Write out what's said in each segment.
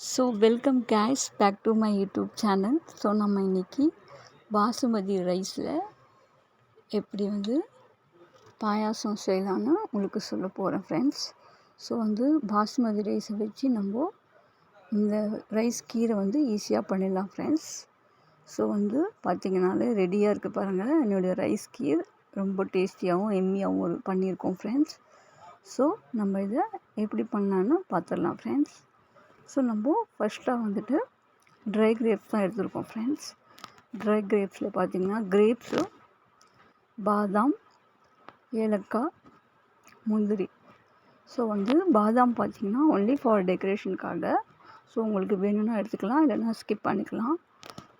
So welcome guys back to my YouTube channel so நம்ம இன்றைக்கி பாசுமதி ரைஸில் எப்படி வந்து பாயாசம் செய்யலான்னு உங்களுக்கு சொல்ல போகிறேன் ஃப்ரெண்ட்ஸ் ஸோ வந்து பாசுமதி ரைஸை வச்சு நம்ம இந்த ரைஸ் கீரை வந்து ஈஸியாக பண்ணிடலாம் ஃப்ரெண்ட்ஸ் ஸோ வந்து பார்த்திங்கனாலே ரெடியாக இருக்குது பாருங்கள் என்னுடைய ரைஸ் கீர் ரொம்ப டேஸ்டியாகவும் எம்மியாகவும் பண்ணியிருக்கோம் ஃப்ரெண்ட்ஸ் ஸோ நம்ம இதை எப்படி பண்ணலான்னு பார்த்துடலாம் ஃப்ரெண்ட்ஸ் ஸோ நம்ம ஃபஸ்ட்டாக வந்துட்டு ட்ரை கிரேப்ஸ் தான் எடுத்துருக்கோம் ஃப்ரெண்ட்ஸ் ட்ரை கிரேப்ஸில் பார்த்திங்கன்னா கிரேப்ஸு பாதாம் ஏலக்காய் முந்திரி. ஸோ வந்து பாதாம் பார்த்திங்கன்னா ஒன்லி ஃபார் டெக்கரேஷனுக்காக ஸோ உங்களுக்கு வேணும்னா எடுத்துக்கலாம் இல்லைன்னா ஸ்கிப் பண்ணிக்கலாம்.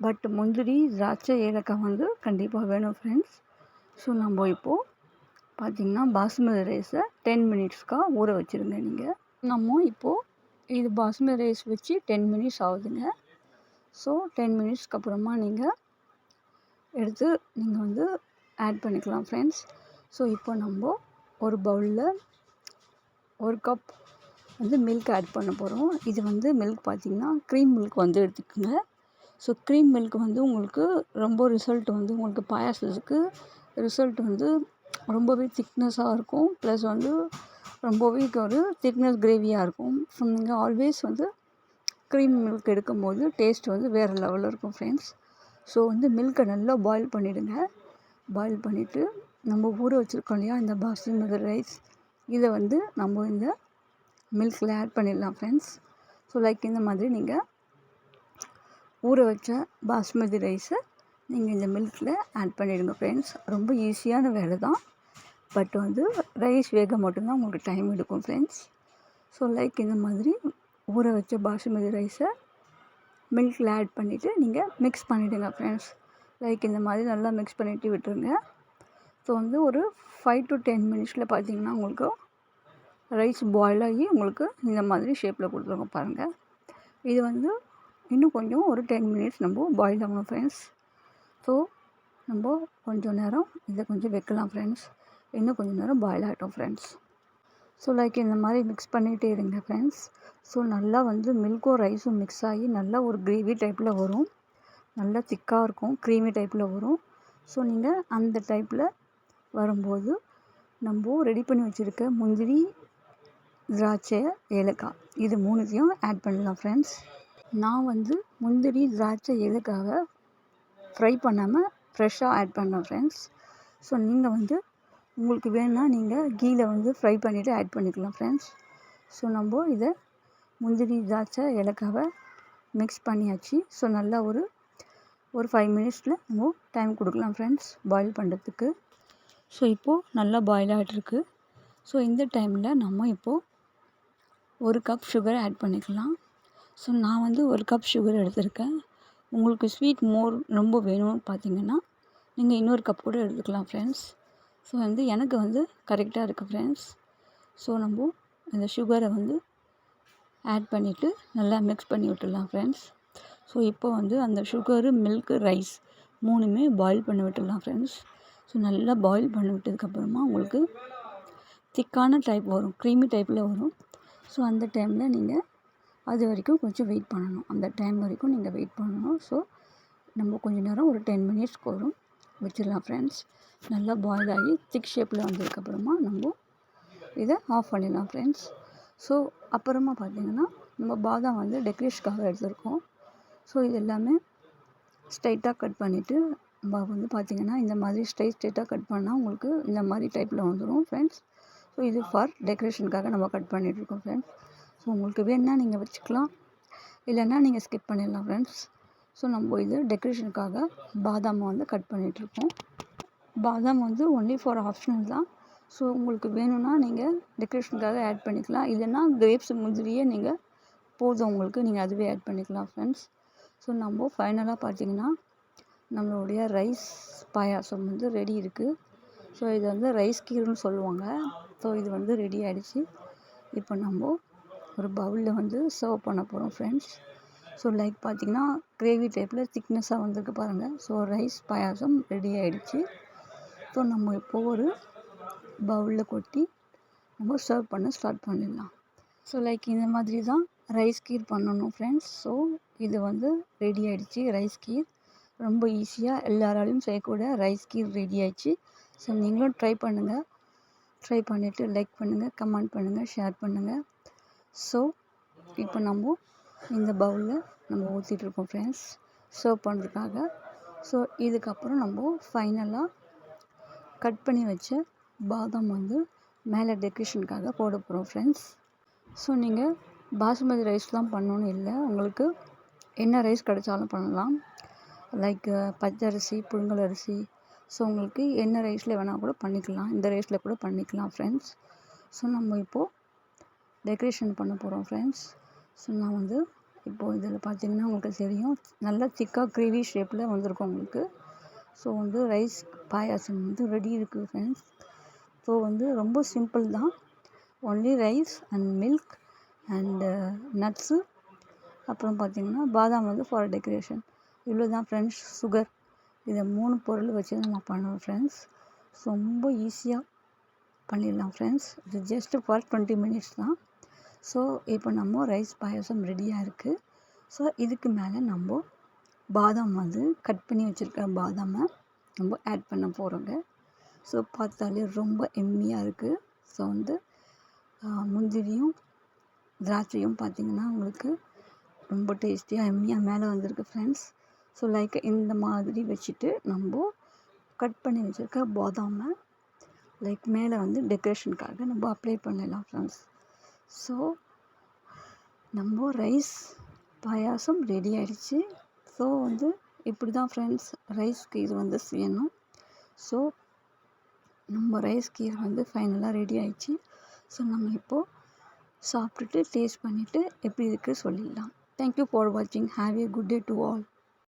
பட் முந்திரி திராட்சை ஏலக்காய் வந்து கண்டிப்பாக வேணும் ஃப்ரெண்ட்ஸ் ஸோ நம்ம இப்போது பார்த்திங்கன்னா பாசுமதி ரைஸை டென் மினிட்ஸ்க்காக ஊற வச்சுருங்க நீங்கள் நம்ம இப்போது இது பாஸ்மதி ரைஸ் வச்சு டென் மினிட்ஸ் ஆகுதுங்க. ஸோ டென் மினிட்ஸ்க்கு அப்புறமா நீங்கள் எடுத்து நீங்கள் வந்து ஆட் பண்ணிக்கலாம் ஃப்ரெண்ட்ஸ் ஸோ இப்போ நம்ம ஒரு பவுலில் ஒரு கப் வந்து மில்க் ஆட் பண்ண போகிறோம் இது வந்து மில்க் பார்த்திங்கன்னா க்ரீம் மில்க் வந்து எடுத்துக்கோங்க. ஸோ க்ரீம் மில்க் வந்து உங்களுக்கு ரொம்ப ரிசல்ட் வந்து உங்களுக்கு பாயாசத்துக்கு ரிசல்ட் வந்து ரொம்பவே திக்னஸாக இருக்கும். ப்ளஸ் வந்து ரொம்பவே ஒரு திக்னஸ் கிரேவியாக இருக்கும். ஸோ நீங்கள் ஆல்வேஸ் வந்து க்ரீம் மில்க் எடுக்கும்போது டேஸ்ட் வந்து வேறு லெவலில் இருக்கும் ஃப்ரெண்ட்ஸ் ஸோ வந்து மில்கை நல்லா பாயில் பண்ணிவிடுங்க பாயில் பண்ணிவிட்டு நம்ம ஊற வச்சுருக்கோம் இல்லையா இந்த பாஸ்மதி ரைஸ் இதை வந்து நம்ம இந்த மில்கில் ஆட் பண்ணிடலாம் ஃப்ரெண்ட்ஸ் ஸோ லைக் இந்த மாதிரி நீங்கள் ஊற வச்ச பாஸ்மதி ரைஸை நீங்கள் இந்த மில்கில் ஆட் பண்ணிவிடுங்க ஃப்ரெண்ட்ஸ் ரொம்ப ஈஸியான வேலை தான். பட் வந்து ரைஸ் வேக மட்டும்தான் உங்களுக்கு டைம் எடுக்கும் ஃப்ரெண்ட்ஸ் ஸோ லைக் இந்த மாதிரி ஊற வச்ச பாசுமதி ரைஸை மில்கில் ஆட் பண்ணிவிட்டு நீங்கள் மிக்ஸ் பண்ணிவிடுங்க ஃப்ரெண்ட்ஸ் லைக் இந்த மாதிரி நல்லா மிக்ஸ் பண்ணிவிட்டு விட்டுருங்க. ஸோ வந்து ஒரு ஃபைவ் டு டென் மினிட்ஸில் பார்த்தீங்கன்னா உங்களுக்கு ரைஸ் பாயில் ஆகி உங்களுக்கு இந்த மாதிரி ஷேப்பில் கொடுத்துருங்க பாருங்கள் இது வந்து இன்னும் கொஞ்சம் ஒரு டென் மினிட்ஸ் நம்ம பாயில் ஆகணும் ஃப்ரெண்ட்ஸ் ஸோ நம்ம கொஞ்சம் நேரம் இதை கொஞ்சம் வைக்கலாம் ஃப்ரெண்ட்ஸ் இன்னும் கொஞ்சம் நேரம் பாயில் ஆகட்டும் ஃப்ரெண்ட்ஸ் ஸோ லைக் இந்த மாதிரி மிக்ஸ் பண்ணிகிட்டே இருங்க ஃப்ரெண்ட்ஸ் ஸோ நல்லா வந்து மில்க்கும் ரைஸும் மிக்ஸ் ஆகி நல்லா ஒரு கிரேவி டைப்பில் வரும். நல்லா திக்காக இருக்கும் க்ரீமி டைப்பில் வரும். ஸோ நீங்கள் அந்த டைப்பில் வரும்போது நம்ம ரெடி பண்ணி வச்சுருக்க முந்திரி திராட்சை ஏலக்காய் இது மூணுத்தையும் ஆட் பண்ணலாம் ஃப்ரெண்ட்ஸ் நான் வந்து முந்திரி திராட்சை ஏலக்காவை ஃப்ரை பண்ணாமல் ஃப்ரெஷ்ஷாக ஆட் பண்ணேன் ஃப்ரெண்ட்ஸ் ஸோ நீங்கள் வந்து உங்களுக்கு வேணும்னா நீங்கள் கீயில் வந்து ஃப்ரை பண்ணிவிட்டு ஆட் பண்ணிக்கலாம் ஃப்ரெண்ட்ஸ் ஸோ நம்ம இதை முந்திரி திராட்சை ஏலக்காவை மிக்ஸ் பண்ணியாச்சு. ஸோ நல்லா ஒரு ஒரு ஃபைவ் மினிட்ஸில் நம்ம டைம் கொடுக்கலாம் ஃப்ரெண்ட்ஸ் பாயில் பண்ணுறதுக்கு ஸோ இப்போது நல்லா பாயில் ஆகிட்டுருக்கு ஸோ இந்த டைமில் நம்ம இப்போது ஒரு கப் சுகர் ஆட் பண்ணிக்கலாம். ஸோ நான் வந்து ஒரு கப் சுகர் எடுத்திருக்கேன். உங்களுக்கு ஸ்வீட் மோர் ரொம்ப வேணும்னு பார்த்தீங்கன்னா நீங்கள் இன்னொரு கப் கூட எடுத்துக்கலாம் ஃப்ரெண்ட்ஸ் ஸோ வந்து எனக்கு வந்து கரெக்டாக இருக்குது ஃப்ரெண்ட்ஸ் ஸோ நம்ம அந்த சுகரை வந்து ஆட் பண்ணிவிட்டு நல்லா மிக்ஸ் பண்ணி விட்டுடலாம் ஃப்ரெண்ட்ஸ் ஸோ இப்போ வந்து அந்த சுகரு மில்க்கு ரைஸ் மூணுமே பாயில் பண்ணி விட்டுடலாம் ஃப்ரெண்ட்ஸ் ஸோ நல்லா பாயில் பண்ணி விட்டதுக்கப்புறமா உங்களுக்கு திக்கான டைப் வரும் க்ரீமி டைப்பில் வரும். ஸோ அந்த டைமில் நீங்கள் அது வரைக்கும் கொஞ்சம் வெயிட் பண்ணணும். அந்த டைம் வரைக்கும் நீங்கள் வெயிட் பண்ணணும். ஸோ நம்ம கொஞ்சம் நேரம் ஒரு டென் மினிட்ஸ்க்கு வரும். வச்சிடலாம் ஃப்ரெண்ட்ஸ் நல்லா பாயில் ஆகி திக் ஷேப்பில் வந்ததுக்கப்புறமா நம்ம இதை ஆஃப் பண்ணிடலாம் ஃப்ரெண்ட்ஸ் ஸோ அப்புறமா பார்த்திங்கன்னா நம்ம பாதாம் வந்து டெக்கரேஷனுக்காக எடுத்திருக்கோம். ஸோ இது எல்லாமே ஸ்ட்ரைட்டாக கட் பண்ணிவிட்டு நம்ம வந்து பார்த்திங்கன்னா இந்த மாதிரி ஸ்ட்ரைட் ஸ்ட்ரைட்டாக கட் பண்ணால் உங்களுக்கு இந்த மாதிரி டைப்பில் வந்துடும் ஃப்ரெண்ட்ஸ் ஸோ இது ஃபார் டெக்கரேஷனுக்காக நம்ம கட் பண்ணிகிட்ருக்கோம் ஃப்ரெண்ட்ஸ் ஸோ உங்களுக்கு வேணால் நீங்கள் வச்சுக்கலாம். இல்லைன்னா நீங்கள் ஸ்கிப் பண்ணிடலாம் ஃப்ரெண்ட்ஸ் ஸோ நம்ம இது டெக்கரேஷனுக்காக பாதாமை வந்து கட் பண்ணிகிட்ருக்கோம் பாதாம் வந்து ஒன்லி ஃபார் ஆப்ஷனல் தான். ஸோ உங்களுக்கு வேணும்னா நீங்கள் டெக்கரேஷனுக்காக ஆட் பண்ணிக்கலாம். இல்லைன்னா கிரேப்ஸ் முந்திரியே நீங்கள் போதும் உங்களுக்கு. நீங்கள் அதுவே ஆட் பண்ணிக்கலாம் ஃப்ரெண்ட்ஸ் ஸோ நம்ம ஃபைனலாக பார்த்தீங்கன்னா நம்மளுடைய ரைஸ் பாயாசம் வந்து ரெடி இருக்குது ஸோ இது வந்து ரைஸ் கீருன்னு சொல்லுவாங்க. ஸோ இது வந்து ரெடி ஆகிடுச்சு இப்போ நம்ம ஒரு பவுலில் வந்து சர்வ் பண்ண போகிறோம் ஃப்ரெண்ட்ஸ் ஸோ லைக் பார்த்திங்கன்னா கிரேவி டைப்பில் திக்னஸாக வந்திருக்கு பாருங்கள் ஸோ ரைஸ் பாயாசம் ரெடி ஆகிடுச்சு ஸோ நம்ம இப்போது ஒரு பவுலில் கொட்டி நம்ம சர்வ் பண்ண ஸ்டார்ட் பண்ணிடலாம். ஸோ லைக் இந்த மாதிரி தான் ரைஸ் கீர் பண்ணணும் ஃப்ரெண்ட்ஸ் ஸோ இது வந்து ரெடி ஆகிடுச்சி ரைஸ் கீர். ரொம்ப ஈஸியாக எல்லாராலையும் செய்யக்கூடிய ரைஸ் கீர் ரெடி ஆகிடுச்சு ஸோ நீங்களும் ட்ரை பண்ணுங்கள் ட்ரை பண்ணிவிட்டு லைக் பண்ணுங்கள் கமெண்ட் பண்ணுங்கள் ஷேர் பண்ணுங்கள் ஸோ இப்போ நம்ம இந்த பவுலில் நம்ம ஊற்றிட்டுருக்கோம் ஃப்ரெண்ட்ஸ் சர்வ் பண்ணுறதுக்காக ஸோ இதுக்கப்புறம் நம்ம ஃபைனலாக கட் பண்ணி வச்ச பாதாம் வந்து மேலே டெக்கரேஷனுக்காக போட போகிறோம் ஃப்ரெண்ட்ஸ் ஸோ நீங்கள் பாசுமதி ரைஸ் தான் பண்ணணுன்னு இல்லை. உங்களுக்கு என்ன ரைஸ் கிடைச்சாலும் பண்ணலாம். லைக் பச்சரிசி புழுங்கல் அரிசி. ஸோ உங்களுக்கு என்ன ரைஸில் வேணால் கூட பண்ணிக்கலாம். இந்த ரைஸில் கூட பண்ணிக்கலாம் ஃப்ரெண்ட்ஸ் ஸோ நம்ம இப்போது டெக்கரேஷன் பண்ண போகிறோம் ஃப்ரெண்ட்ஸ் ஸோ நான் வந்து இப்போது இதில் பார்த்தீங்கன்னா உங்களுக்கு தெரியும் நல்லா திக்காக கிரேவி ஷேப்பில் வந்திருக்கும் உங்களுக்கு. ஸோ வந்து ரைஸ் பாயாசம் வந்து ரெடி இருக்குது ஃப்ரெண்ட்ஸ் ஸோ வந்து ரொம்ப சிம்பிள் தான். Only rice and milk and nuts அப்புறம் பார்த்திங்கன்னா பாதாம் வந்து ஃபார் டெக்கரேஷன் இவ்வளோ தான் ஃப்ரெண்ட்ஸ் சுகர் இதை மூணு பொருள் வச்சு தான் நான் பண்ணுவேன் ஃப்ரெண்ட்ஸ் ரொம்ப ஈஸியாக பண்ணிடலாம் ஃப்ரெண்ட்ஸ் இது ஜஸ்ட்டு ஃபார் டுவெண்ட்டி மினிட்ஸ் தான். ஸோ இப்போ நம்ம ரைஸ் பாயாசம் ரெடியாக இருக்குது ஸோ இதுக்கு மேலே நம்ம பாதாம் வந்து கட் பண்ணி வச்சுருக்க பாதாமை நம்ம ஆட் பண்ண போகிறோங்க ஸோ பார்த்தாலே ரொம்ப எம்மியாக இருக்குது ஸோ வந்து முந்திரியும் திராட்சையும் பார்த்திங்கன்னா உங்களுக்கு ரொம்ப டேஸ்டியாக எம்மியாக மேலே வந்திருக்கு ஃப்ரெண்ட்ஸ் ஸோ லைக் இந்த மாதிரி வச்சுட்டு நம்ம கட் பண்ணி வச்சுருக்க பாதாமை லைக் மேலே வந்து டெக்கரேஷனுக்காக நம்ம அப்ளை பண்ணலாம் ஃப்ரெண்ட்ஸ் ஸோ நம்ம ரைஸ் பாயாசம் ரெடி ஆகிடுச்சு ஸோ வந்து இப்படி தான் ஃப்ரெண்ட்ஸ் ரைஸ் கீர் வந்து செய்யணும். ஸோ நம்ம ரைஸ் கீர் வந்து ஃபைனலாக ரெடி ஆகிடுச்சி ஸோ நம்ம இப்போது சாப்பிட்டுட்டு டேஸ்ட் பண்ணிவிட்டு எப்படி இருக்குது சொல்லிடலாம். தேங்க்யூ ஃபார் வாட்சிங் have a good day to all